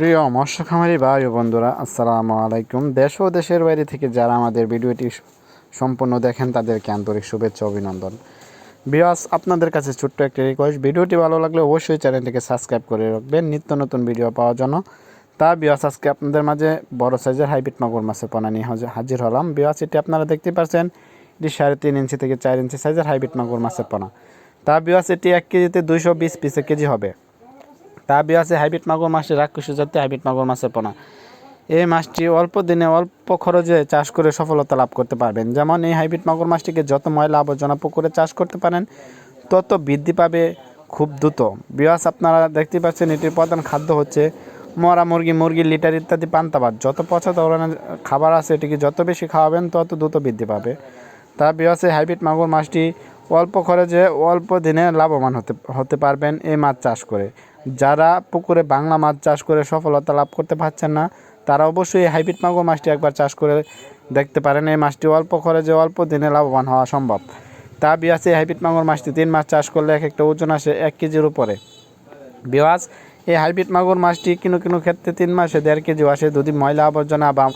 প্রিয় মৎস্য খামারি ভাই বন্ধুরা, আসসালামু আলাইকুম। দেশ ও দেশের বাইরে থেকে যারা আমাদের ভিডিওটি সম্পূর্ণ দেখেন, তাদেরকে আন্তরিক শুভেচ্ছা অভিনন্দন। বিয়াস আপনাদের কাছে ছোট্ট একটি রিকোয়েস্ট ভিডিওটি ভালো লাগলে অবশ্যই চ্যানেলটিকে সাবস্ক্রাইব করে রাখবেন। নিত্য নতুন ভিডিও পাওয়ার জন্য। তা বিয়াস আজকে আপনাদের মাঝে বড় সাইজের হাইব্রিড মাগুর মাছের পোনা নিয়ে হাজি- হাজির হলাম। বিয়াস এটি আপনারা দেখতে পাচ্ছেন এটি সাড়ে তিন ইঞ্চি থেকে চার ইঞ্চি সাইজের হাইব্রিড মাগুর মাছের পোনা। তা বিয়াস এটি এক কেজিতে দুইশো বিশ পিসে কেজি হবে। তা আছে হাইব্রিড মাগুর মাছটি রাক্ষসী জাতীয় হাইব্রিড মাগুর মাছের পোনা। এই মাছটি অল্প দিনে অল্প খরচে চাষ করে সফলতা লাভ করতে পারবেন। যেমন এই হাইব্রিড মাগুর মাছটিকে যত ময়লা আবর্জনা পুকুরে চাষ করতে পারেন, তত বৃদ্ধি পাবে খুব দ্রুত। বিয়াস আপনারা দেখতে পাচ্ছেন, এটির প্রধান খাদ্য হচ্ছে মরা মুরগি মুরগি লিটার ইত্যাদি পান্তাবাদ যত পচা ধরনের খাবার আছে, এটিকে যত বেশি খাওয়াবেন, তত দ্রুত বৃদ্ধি পাবে। তা বিয়াসে হাইব্রিড মাগুর মাছটি অল্প খরচে অল্প দিনে লাভবান হতে হতে পারবেন এই মাছ চাষ করে। যারা পুকুরে বাংলা মাছ চাষ করে সফলতা লাভ করতে পারছেন না, তারা অবশ্যই হাইব্রিড মাগুর মাছটি একবার চাষ করে দেখতে পারেন। এই মাছটি অল্প খরচে অল্প দিনে লাভবান হওয়া সম্ভব। তা বিয়াসে হাইব্রিড মাগুর মাছটি তিন মাছ চাষ করলে এক একটা ওজন আসে এক কেজির উপরে। বিওয়াজ এই হাইব্রিড মাগুর মাছটি কিনো কিনো ক্ষেত্রে তিন মাসে দেড় কেজি আসে। যদি ময়লা আবর্জনা বা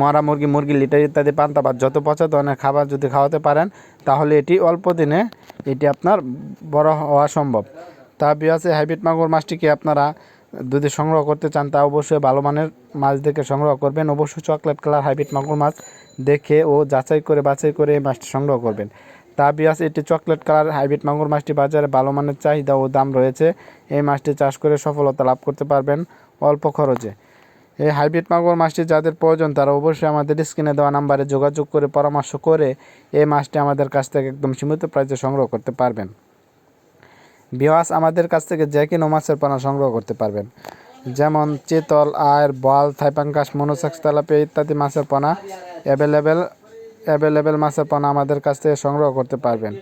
মরা মুরগি মুরগি লিটার ইত্যাদি পান্তা বা যত পচা ধরনের খাবার যদি খাওয়াতে পারেন, তাহলে এটি অল্প দিনে এটি আপনার বড় হওয়া সম্ভব। তা বিয়াসে হাইব্রিড মাগুর মাছটিকে আপনারা যদি সংগ্রহ করতে চান, তা অবশ্যই ভালো মানের মাছ দেখে সংগ্রহ করবেন। অবশ্যই চকলেট কালার হাইব্রিড মাগুর মাছ দেখে ও যাচাই করে বাছাই করে এই মাছটি সংগ্রহ করবেন। তা বিয়াস, এটি চকলেট কালার হাইব্রিড মাগুর মাছটি বাজারে ভালো মানের চাহিদা ও দাম রয়েছে। এই মাছটি চাষ করে সফলতা লাভ করতে পারবেন অল্প খরচে। এই হাইব্রিড মাগুর মাছটি যাদের প্রয়োজন তারা অবশ্যই আমাদের স্ক্রিনে দেওয়া নাম্বারে যোগাযোগ করে পরামর্শ করে এই মাছটি আমাদের কাছ থেকে একদম সীমিত প্রাইসে সংগ্রহ করতে পারবেন। বিওয়াস আমাদের কাছ থেকে যে কোনো মাছের পানা সংগ্রহ করতে পারবেন। যেমন চিতল, আয়ের বল, থাইপাঙ্কাস, মনোসাক্স, তেলাপিয়া ইত্যাদি মাছের পোনা অ্যাভেলেবেল অ্যাভেলেবেল মাছের পোনা আমাদের কাছ থেকে সংগ্রহ করতে পারবেন।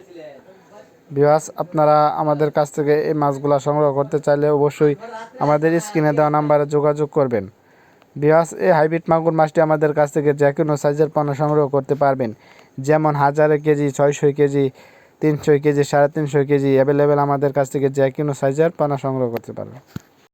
বিওয়াস আপনারা আমাদের কাছ থেকে এই মাছগুলো সংগ্রহ করতে চাইলে অবশ্যই আমাদের স্ক্রিনে দেওয়া নাম্বারে যোগাযোগ করবেন। বিয়াস এই হাইব্রিড মাগুর মাছটি আমাদের কাছ থেকে যে কোনো সাইজের পণ্য সংগ্রহ করতে পারবেন। যেমন হাজারে কেজি, ছয়শো কেজি, তিনশো কেজি, সাড়ে তিনশো কেজি অ্যাভেলেবেল আমাদের কাছ থেকে যে কোনো সাইজের পণ্য সংগ্রহ করতে পারবেন।